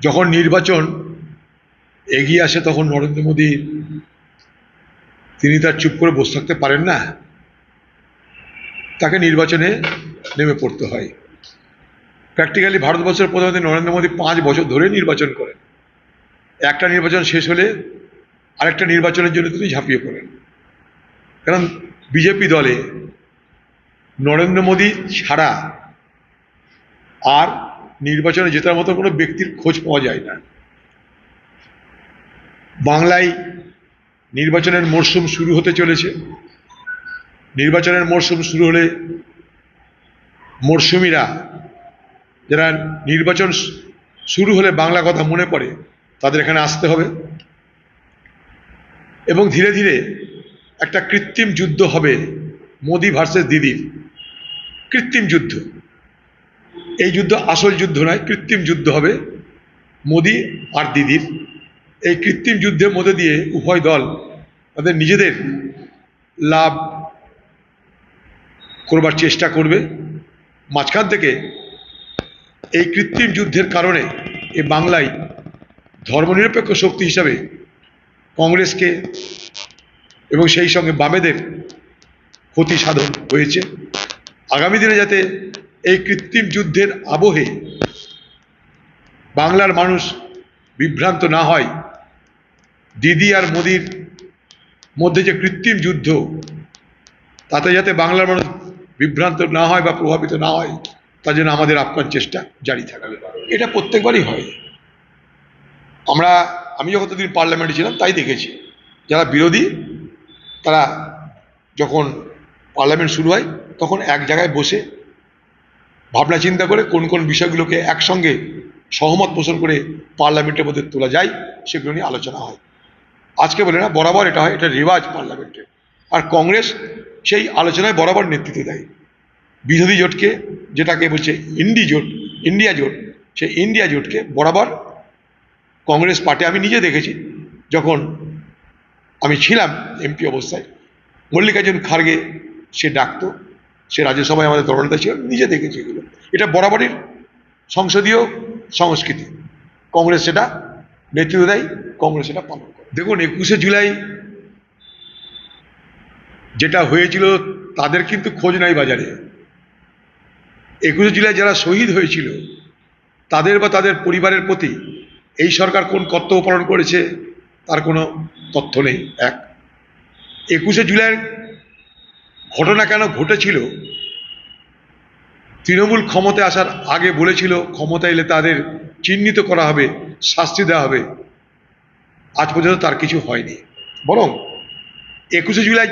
যখন নির্বাচন এগিয়ে আসে, তখন নরেন্দ্র মোদী, তিনি তার চুপ করে বসে থাকতে পারেন না। তাকে নির্বাচনে নেমে পড়তে হয়। প্র্যাকটিক্যালি ভারতবর্ষের প্রধানমন্ত্রী নরেন্দ্র মোদী পাঁচ বছর ধরে নির্বাচন করেন। একটা নির্বাচন শেষ হলে আরেকটা নির্বাচনের জন্য তিনি ঝাঁপিয়ে পড়েন। কারণ বিজেপি দলে নরেন্দ্র মোদী ছাড়া আর নির্বাচনে জেতার মতো কোনো ব্যক্তির খোঁজ পাওয়া যায় না। বাংলায় নির্বাচনের মরশুম শুরু হতে চলেছে। নির্বাচনের মরশুম শুরু হলে মরশুমিরা যারা নির্বাচন শুরু হলে বাংলা কথা মনে পড়ে, তাদের এখানে আসতে হবে। এবং ধীরে ধীরে একটা কৃত্রিম যুদ্ধ হবে মোদি ভার্সেস দিদির। কৃত্রিম যুদ্ধ। এই যুদ্ধ আসল যুদ্ধ নয়, কৃত্রিম যুদ্ধ হবে। মোদি আর দিদির। এই কৃত্রিম যুদ্ধের মধ্যে দিয়ে উভয় দল তাদের নিজেদের লাভ করবার চেষ্টা করবে। মাঝখান থেকে এই কৃত্রিম যুদ্ধের কারণে এ বাংলায় ধর্মনিরপেক্ষ শক্তি হিসাবে কংগ্রেসকে এবং সেই সঙ্গে বামেদের ক্ষতি সাধন হয়েছে। আগামী দিনে যাতে এই কৃত্রিম যুদ্ধের আবহে বাংলার মানুষ বিভ্রান্ত না হয়। দিদি আর মোদির মধ্যে যে কৃত্রিম যুদ্ধ, তাতে যাতে বাংলার মানুষ বিভ্রান্ত না হয় বা প্রভাবিত না হয়, তার জন্য আমাদের আপ্রাণ চেষ্টা জারি থাকবে এটা প্রত্যেকবারই হয়। আমরা, আমি যখন পার্লামেন্টে ছিলাম, তাই দেখেছি। যারা বিরোধী, তারা যখন পার্লামেন্ট শুরু হয়, তখন এক জায়গায় বসে ভাবনা চিন্তা করে কোন কোন বিষয়গুলোকে একসঙ্গে সহমত পোষণ করে পার্লামেন্টের মধ্যে তোলা যায়, সেগুলো নিয়ে আলোচনা হয়। আজকে বলে না, বরাবর এটা হয়, এটা রেওয়াজ পার্লামেন্টে আর কংগ্রেস সেই আলোচনায় বরাবর নেতৃত্ব দেয়। বিরোধী জোটকে যেটাকে বলছে ইন্ডি জোট, ইন্ডিয়া জোট, সেই ইন্ডিয়া জোটকে বরাবর কংগ্রেস পার্টি, আমি নিজে দেখেছি, যখন আমি ছিলাম এমপি অবস্থায়, মল্লিকার্জুন খার্গে সে ডাকতো সে রাজ্যসভায় আমাদের দলনেতা ছিল, নিজে দেখেছি এগুলো। এটা বরাবরই সংসদীয় সংস্কৃতি। কংগ্রেস সেটা নেতৃত্ব দেয়, কংগ্রেস সেটা পালন করে। দেখুন, একুশে জুলাই যেটা হয়েছিল, তাদের কিন্তু খোঁজ নাই বাজারে। একুশে জুলাই যারা শহীদ হয়েছিল, তাদের বা তাদের পরিবারের প্রতি এই সরকার কোন কর্তব্য পালন করেছে, তার কোনো তথ্য নেই। এক, একুশে জুলাইয়ের ঘটনা কেন ঘটেছিল? তৃণমূল ক্ষমতায় আসার আগে বলেছিল, ক্ষমতা এলে তাদের চিহ্নিত করা হবে, শাস্তি দেওয়া হবে। আজ পর্যন্ত তার কিছু হয়নি। বরং একুশে জুলাই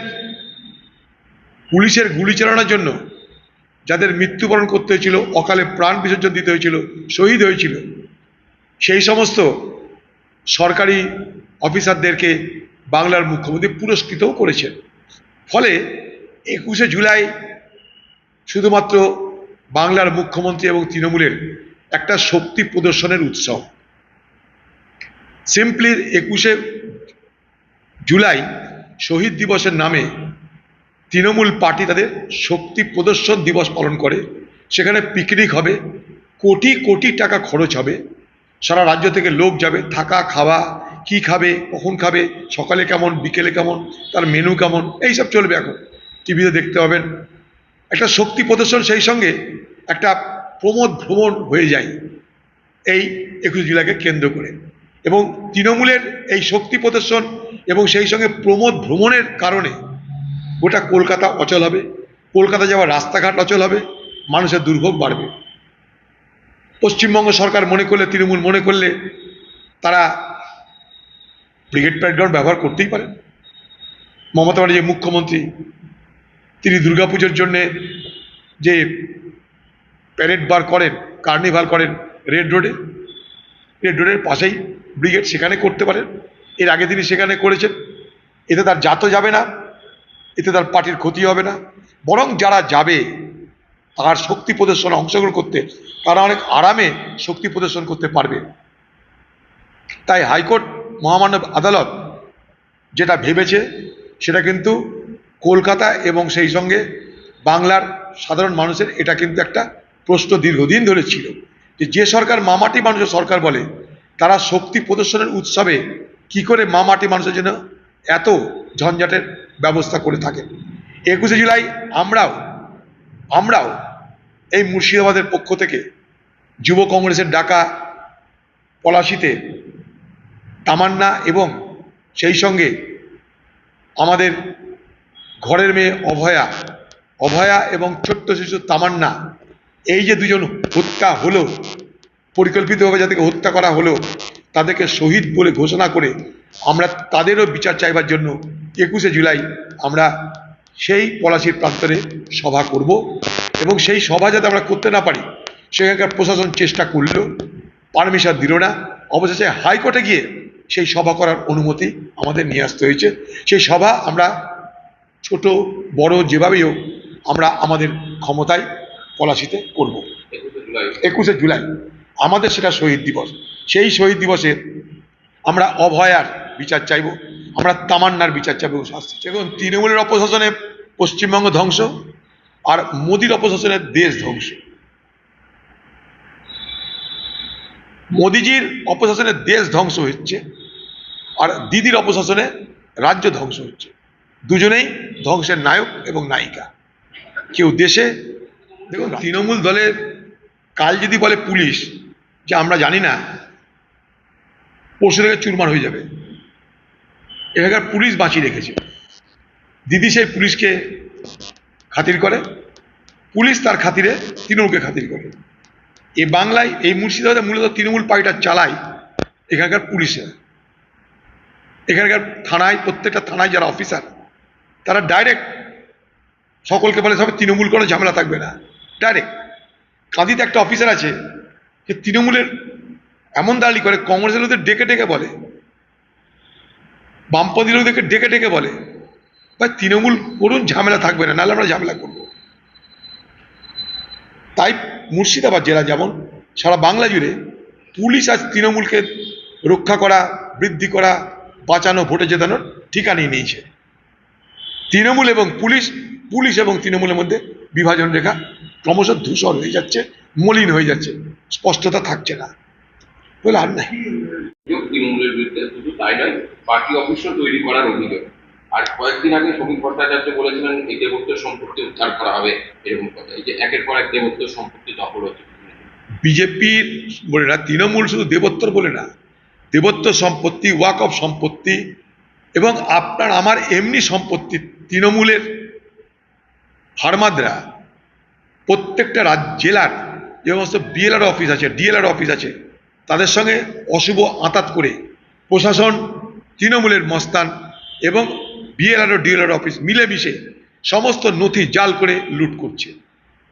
পুলিশের গুলি চালানোর জন্য যাদের মৃত্যুবরণ করতে হয়েছিল, অকালে প্রাণ বিসর্জন দিতে হয়েছিল, শহীদ হয়েছিল, সেই সমস্ত সরকারি অফিসারদেরকে বাংলার মুখ্যমন্ত্রী পুরস্কৃতও করেছেন। ফলে একুশে জুলাই শুধুমাত্র বাংলার মুখ্যমন্ত্রী এবং তৃণমূলের একটা শক্তি প্রদর্শনের উৎসব। সিম্পলি একুশে জুলাই শহীদ দিবসের নামে তৃণমূল পার্টি তাদের শক্তি প্রদর্শন দিবস পালন করে। সেখানে পিকনিক হবে, কোটি কোটি টাকা খরচ হবে। সারা রাজ্য থেকে লোক যাবে, থাকা, খাওয়া, কি খাবে, কখন খাবে, সকালে কেমন, বিকেলে কেমন, তার মেনু কেমন, এইসব চলবে এখন। টিভিতে দেখতে পাবেন। একটা শক্তি প্রদর্শন সেই সঙ্গে একটা প্রমোদ ভ্রমণ হয়ে যায় এই একুশ জুলাইকে কেন্দ্র করে। এবং তৃণমূলের এই শক্তি প্রদর্শন এবং সেই সঙ্গে প্রমোদ ভ্রমণের কারণে গোটা কলকাতা অচল হবে, কলকাতা যাওয়ার রাস্তাঘাট অচল হবে, মানুষের দুর্ভোগ বাড়বে। পশ্চিমবঙ্গ সরকার মনে করলে, তৃণমূল মনে করলে তারা ব্রিগেড প্যাডগ্রাউন্ড ব্যবহার করতেই পারেন মমতা ব্যানার্জি মুখ্যমন্ত্রী তিনি দুর্গাপুজোর জন্যে যে প্যারেড বার করেন কার্নিভাল করেন রেড রোডে রেড রোডের পাশেই ব্রিগেড সেখানে করতে পারেন। এর আগে তিনি সেখানে করেছেন। এতে তার জাতও যাবে না, এতে তার পার্টির ক্ষতি হবে না। বরং যারা যাবে, তার শক্তি প্রদর্শনে অংশগ্রহণ করতে, তারা অনেক আরামে শক্তি প্রদর্শন করতে পারবে। তাই হাইকোর্ট মহামান্য আদালত যেটা ভেবেছে, সেটা কিন্তু কলকাতা এবং সেই সঙ্গে বাংলার সাধারণ মানুষের এটা কিন্তু একটা প্রশ্ন দীর্ঘদিন ধরে ছিল যে সরকার মামাটি মানুষের সরকার বলে, তারা শক্তি প্রদর্শনের উৎসবে কি করে মামাটি মানুষের জন্য এত ঝঞ্ঝাটের ব্যবস্থা করে থাকে। একুশে জুলাই আমরাও আমরাও এই মুর্শিদাবাদের পক্ষ থেকে যুব কংগ্রেসের ডাকা পলাশিতে তামান্না এবং সেই সঙ্গে আমাদের ঘরের মেয়ে অভয়া অভয়া এবং ছোট্ট শিশু তামান্না, এই যে দুজন হত্যা হলো, পরিকল্পিতভাবে যাদেরকে হত্যা করা হলো, তাদেরকে শহীদ বলে ঘোষণা করে আমরা তাদেরও বিচার চাইবার জন্য একুশে জুলাই আমরা সেই পলাশির প্রান্তরে সভা করব এবং সেই সভা যাতে আমরা করতে না পারি, সেখানকার প্রশাসন চেষ্টা করল, পারমিশন দিল না, অবশেষে হাইকোর্টে গিয়ে সেই সভা করার অনুমতি আমাদের নিয়ে আসতে হয়েছে। সেই সভা আমরা ছোট, বড় যেভাবেই হোক, আমরা আমাদের ক্ষমতায় পলাশিতে করব। একুশে জুলাই, আমাদের সেটা শহীদ দিবস। সেই শহীদ দিবসে আমরা অভয়ার বিচার চাইব, আমরা তামান্নার বিচার চাইব শাস্তি এবং তৃণমূলের অপশাসনে পশ্চিমবঙ্গ ধ্বংস আর মোদির অপশাসনে দেশ ধ্বংস। মোদিজির অপশাসনে দেশ ধ্বংস হচ্ছে আর দিদির অপশাসনে রাজ্য ধ্বংস হচ্ছে। দুজনেই ধ্বংসের নায়ক এবং নায়িকা। কেউ দেশে, দেখুন, তৃণমূল দলের কাল যদি বলে পুলিশ, যে আমরা জানি না, পরশু থেকে চুরমার হয়ে যাবে। এখানকার পুলিশ বাঁচিয়ে রেখেছে। দিদি সেই পুলিশকে খাতির করে, পুলিশ তার খাতিরে তৃণমূলকে খাতির করে। এ বাংলায়, এই মুর্শিদাবাদে মূলত তৃণমূল পার্টিটা চালায় এখানকার পুলিশে এখানকার থানায়, প্রত্যেকটা থানায় যারা অফিসার তারা ডাইরেক্ট সকলকে বলে, সব তৃণমূল কোনো ঝামেলা থাকবে না। ডাইরেক্ট কাঁদিতে একটা অফিসার আছে, যে তৃণমূলের এমন দাঁড়ি করে, কংগ্রেসের লোকদের ডেকে ডেকে বলে বামপন্থী লোকদেরকে ডেকে ডেকে বলে, ভাই, তৃণমূল করুন, ঝামেলা থাকবে না, নাহলে আমরা ঝামেলা করব। তাই মুর্শিদাবাদ জেলা যেমন, সারা বাংলা জুড়ে পুলিশ আজ তৃণমূলকে রক্ষা করা, বৃদ্ধি করা, বাঁচানো, ভোটে জেতানোর ঠিকানিয়ে নিয়েছে। তৃণমূল এবং পুলিশ পুলিশ এবং তৃণমূলের মধ্যে বিভাজন রেখা ক্রমশ ধূসর হয়ে যাচ্ছে মলিন হয়ে যাচ্ছে স্পষ্টতা থাকছে না। বলে আর নাই। তৃণমূলের বিরুদ্ধে শুধু তাই নয় পার্টি অফিসও তৈরি করার অভিযোগ। আর কয়েকদিন আগে সমীর ভট্টাচার্য বলেছিলেন এই দেবত্ব সম্পত্তি উদ্ধার করা হবে এরকম কথা। এই যে একের পর এক দেবত্ব সম্পত্তি দখল হচ্ছে। বিজেপির বলে না তৃণমূল শুধু দেবত্বর বলে না দেবত্ব সম্পত্তি ওয়াক অফ সম্পত্তি এবং আপনার আমার এমনি সম্পত্তি তৃণমূলের ফার্মাদরা, প্রত্যেকটা রাজ, জেলার যে সমস্ত বিএলআর অফিস আছে ডিএলআর অফিস আছে, তাদের সঙ্গে অশুভ আঁতাত করে প্রশাসন তৃণমূলের মস্তান এবং বিএলআর ও ডিএলআর অফিস মিলেমিশে সমস্ত নথি জাল করে লুট করছে।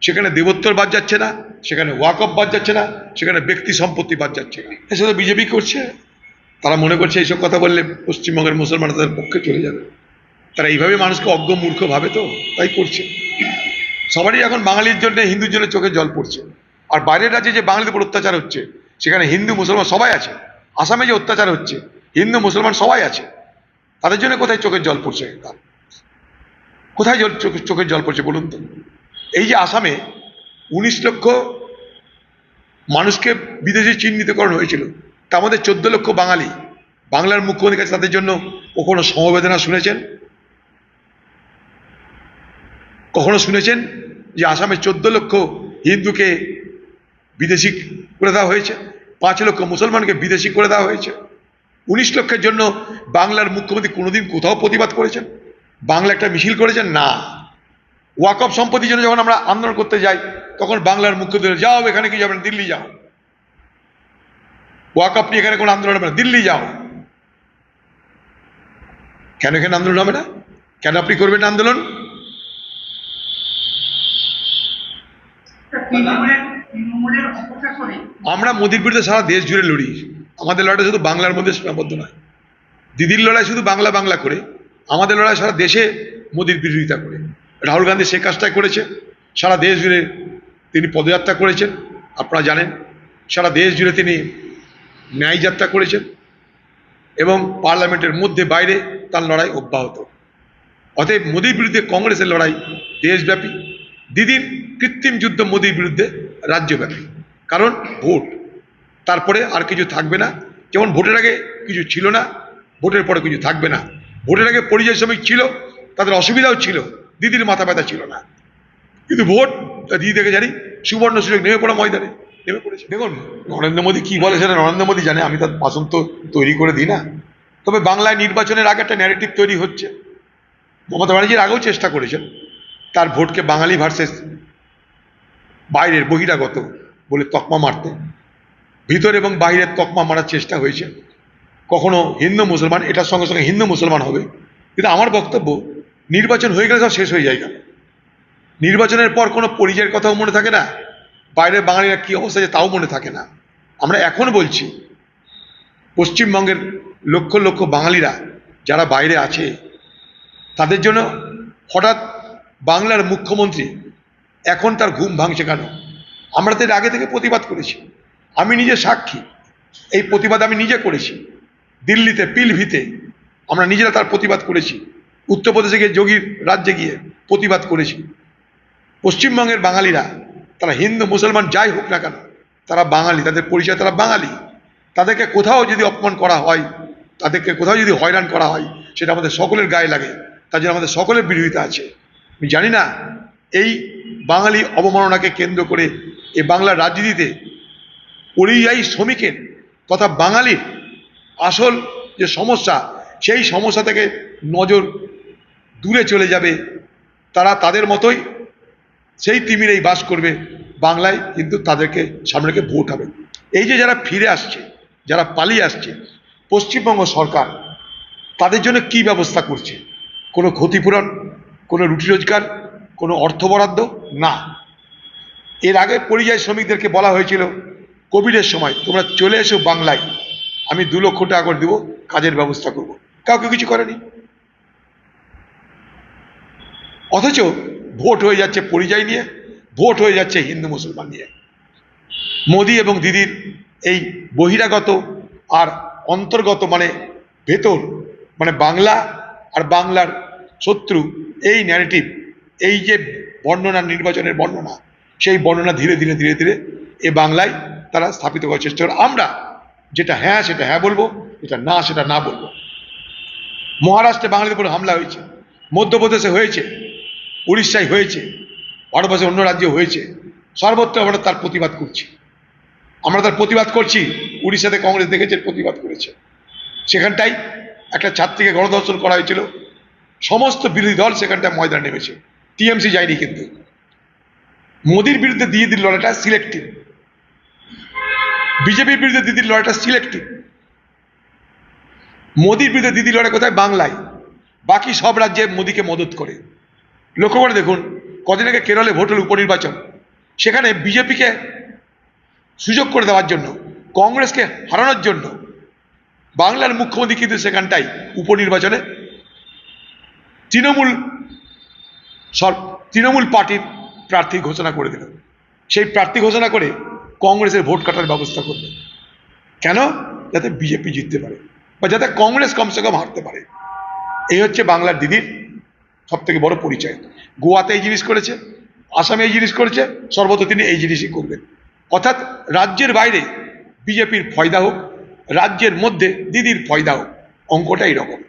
সেখানে দেবোত্তর বাদ যাচ্ছে না, সেখানে ওয়াকফ বাদ যাচ্ছে না, সেখানে ব্যক্তি সম্পত্তি বাদ যাচ্ছে। না তো বিজেপি করছে, তারা মনে করছে এইসব কথা বললে পশ্চিমবঙ্গের মুসলমান তাদের পক্ষে চলে যাবে। তারা এইভাবে মানুষকে অজ্ঞ মূর্খ ভাবে তো? তাই করছে। সবারই এখন বাঙালির জন্য, হিন্দুর জন্য চোখে জল পড়ছে। আর বাইরের রাজ্যে যে বাঙালিদের উপর অত্যাচার হচ্ছে, সেখানে হিন্দু, মুসলমান সবাই আছে। আসামে যে অত্যাচার হচ্ছে, হিন্দু, মুসলমান সবাই আছে। তাদের জন্য কোথায় চোখের জল পড়ছে? তার? কোথায় জল চোখে চোখের জল পড়ছে বলুন তো? এই যে আসামে উনিশ লক্ষ মানুষকে বিদেশে চিহ্নিতকরণ হয়েছিল। তার মধ্যে চোদ্দ লক্ষ বাঙালি। বাংলার মুখ্যমন্ত্রীর কাছে তাদের জন্য কখনো সমবেদনা শুনেছেন? কখনো শুনেছেন যে আসামে চোদ্দ লক্ষ হিন্দুকে বিদেশি করে দেওয়া হয়েছে, পাঁচ লক্ষ মুসলমানকে বিদেশি করে দেওয়া হয়েছে। উনিশ লক্ষের জন্য বাংলার মুখ্যমন্ত্রী কোনোদিন কোথাও প্রতিবাদ করেছেন? বাংলা একটা মিছিল করেছেন? না। ওয়াকফ সম্পত্তির জন্য যখন আমরা আন্দোলন করতে যাই, তখন বাংলার মুখ্যমন্ত্রী যাও, এখানে কি যাবেন? দিল্লি যাও। ওয়াকফ নিয়ে এখানে কোনো আন্দোলন হবে না। দিল্লি যাও। কেন এখানে আন্দোলন হবে না? কেন আপনি করবেন আন্দোলন তৃণমূলের তৃণমূলের অপশাসনে আমরা মোদির বিরুদ্ধে সারা দেশ জুড়ে লড়ি। আমাদের লড়াই শুধু বাংলার মধ্যে সীমাবদ্ধ নয়। দিদির লড়াই শুধু বাংলা বাংলা করে, আমাদের লড়াই সারা দেশে মোদির বিরোধিতা করে। রাহুল গান্ধী সে কাজটাই করেছে, সারা দেশ জুড়ে তিনি পদযাত্রা করেছেন, আপনারা জানেন। সারা দেশ জুড়ে তিনি ন্যায় যাত্রা করেছেন এবং পার্লামেন্টের মধ্যে বাইরে তার লড়াই অব্যাহত। অতএব মোদির বিরুদ্ধে কংগ্রেসের লড়াই দেশব্যাপী। দিদির কৃত্রিম যুদ্ধ মোদির বিরুদ্ধে রাজ্যব্যাপী। কারণ ভোট। তারপরে আর কিছু থাকবে না। যেমন ভোটের আগে কিছু ছিল না, ভোটের পরে কিছু থাকবে না। ভোটের আগে পরিযায়ী শ্রমিক ছিল, তাদের অসুবিধাও ছিল, দিদির মাথা ব্যথা ছিল না। কিন্তু ভোট দিদি থেকে জানি, সুবর্ণ সুযোগ নেমে পড়া ময়দানে, নেমে পড়েছে। দেখুন, নরেন্দ্র মোদী কি বলে সেটা নরেন্দ্র মোদী জানে, আমি তার ভাষণ তো তৈরি করে দিই না। তবে বাংলায় নির্বাচনের আগে একটা ন্যারেটিভ তৈরি হচ্ছে। মমতা ব্যানার্জির আগেও চেষ্টা করেছেন। তার ভোটকে বাঙালি ভার্সেস বাইরের বহিরাগত বলে তকমা মারতে। ভিতর এবং বাইরের তকমা মারার চেষ্টা হয়েছে। কখনো হিন্দু মুসলমান, এটার সঙ্গে সঙ্গে হিন্দু মুসলমান হবে। কিন্তু আমার বক্তব্য, নির্বাচন হয়ে গেলে সব শেষ হয়ে যায় কেন? নির্বাচনের পর কোনো পরিচয়ের কথাও মনে থাকে না? বাইরের বাঙালিরা কী অবস্থা আছে তাও মনে থাকে না। আমরা এখন বলছি, পশ্চিমবঙ্গের লক্ষ লক্ষ বাঙালিরা যারা বাইরে আছে, তাদের জন্য হঠাৎ বাংলার মুখ্যমন্ত্রী, এখন তার ঘুম ভাঙছে কেন? আমরা তো আগে থেকে প্রতিবাদ করেছি। আমি নিজে সাক্ষী, এই প্রতিবাদ আমি নিজে করেছি। দিল্লিতে, পিলভিতে আমরা নিজেরা তার প্রতিবাদ করেছি। উত্তরপ্রদেশে গিয়ে যোগীর রাজ্যে গিয়ে প্রতিবাদ করেছি। পশ্চিমবঙ্গের বাঙালিরা, তারা হিন্দু, মুসলমান যাই হোক না কেন, তারা বাঙালি, তাদের পরিচয় তারা বাঙালি। তাদেরকে কোথাও যদি অপমান করা হয়, তাদেরকে কোথাও যদি হয়রান করা হয়, সেটা আমাদের সকলের গায়ে লাগে। তার জন্য আমাদের সকলের বিরোধিতা আছে। আমি জানি না, এই বাঙালি অবমাননাকে কেন্দ্র করে এই বাংলার রাজনীতিতে পরিযায়ী শ্রমিকের তথা বাঙালির আসল যে সমস্যা, সেই সমস্যা থেকে নজর দূরে চলে যাবে। তারা তাদের মতোই সেই তিমিরেই বাস করবে বাংলায়, কিন্তু তাদেরকে সামনে রেখে ভোট হবে। এই যে যারা ফিরে আসছে, যারা পালিয়ে আসছে, পশ্চিমবঙ্গ সরকার, তাদের জন্য কি ব্যবস্থা করছে? কোনো ক্ষতিপূরণ? কোনো রুটি রোজগার, কোনো অর্থ বরাদ্দ? না। এর আগে পরিযায়ী শ্রমিকদেরকে বলা হয়েছিল, কোভিডের সময় তোমরা চলে এসো বাংলায়, আমি দু লক্ষ টাকা করে দেবো, কাজের ব্যবস্থা করব। কাউকে কিছু করেনি। অথচ ভোট হয়ে যাচ্ছে পরিযায়ী নিয়ে, ভোট হয়ে যাচ্ছে হিন্দু মুসলমান নিয়ে। মোদি এবং দিদির এই বহিরাগত আর অন্তর্গত মানে ভেতর মানে বাংলা আর বাংলার শত্রু এই ন্যারেটিভ এই যে বর্ণনা, নির্বাচনের বর্ণনা, সেই বর্ণনা ধীরে ধীরে ধীরে ধীরে এ বাংলায় তারা স্থাপিত করার চেষ্টা করে। আমরা যেটা হ্যাঁ সেটা হ্যাঁ বলব, যেটা না, সেটা না বলব। মহারাষ্ট্রে বাঙালিদের উপর হামলা হয়েছে, মধ্যপ্রদেশে হয়েছে, উড়িষ্যায় হয়েছে ভারতবর্ষের অন্য রাজ্যে হয়েছে। সর্বত্র আমরা তার প্রতিবাদ করছি। আমরা তার প্রতিবাদ করছি। উড়িষ্যাতে কংগ্রেস দেখেছে, প্রতিবাদ করেছে। সেখানটাই একটা ছাত্রীকে গণধর্ষণ করা হয়েছিল। সমস্ত বিরোধী দল সেখানটায় ময়দানে নেমেছে। টিএমসি যায়নি কিন্তু। মোদির বিরুদ্ধে দিয়ে দিল লড়াইটা সিলেক্টিভ বিজেপির বিরুদ্ধে দিদির লড়াইটা সিলেক্টিভ মোদির বিরুদ্ধে দিদি লড়াই কোথায়? বাংলায়। বাকি সব রাজ্যে মোদিকে মদত করে। লক্ষ্য করে দেখুন, কদিন আগে কেরলে ভোটের উপনির্বাচন। সেখানে বিজেপিকে সুযোগ করে দেওয়ার জন্য, কংগ্রেসকে হারানোর জন্য বাংলার মুখ্যমন্ত্রী কিন্তু সেখানটাই উপনির্বাচনে তৃণমূল সর তৃণমূল পার্টির প্রার্থী ঘোষণা করে দিল। সেই প্রার্থী ঘোষণা করে কংগ্রেসের ভোট কাটার ব্যবস্থা করবে। কেন? যাতে বিজেপি জিততে পারে বা যাতে কংগ্রেস কমসে কম হারতে পারে। এই হচ্ছে বাংলার দিদির সব থেকে বড় পরিচয়। গোয়াতে এই জিনিস করেছে, আসামে এই জিনিস করেছে সর্বত তিনি এই জিনিসই করবেন। অর্থাৎ রাজ্যের বাইরে বিজেপির ফয়দা হোক, রাজ্যের মধ্যে দিদির ফয়দা হোক অঙ্কটা এইরকম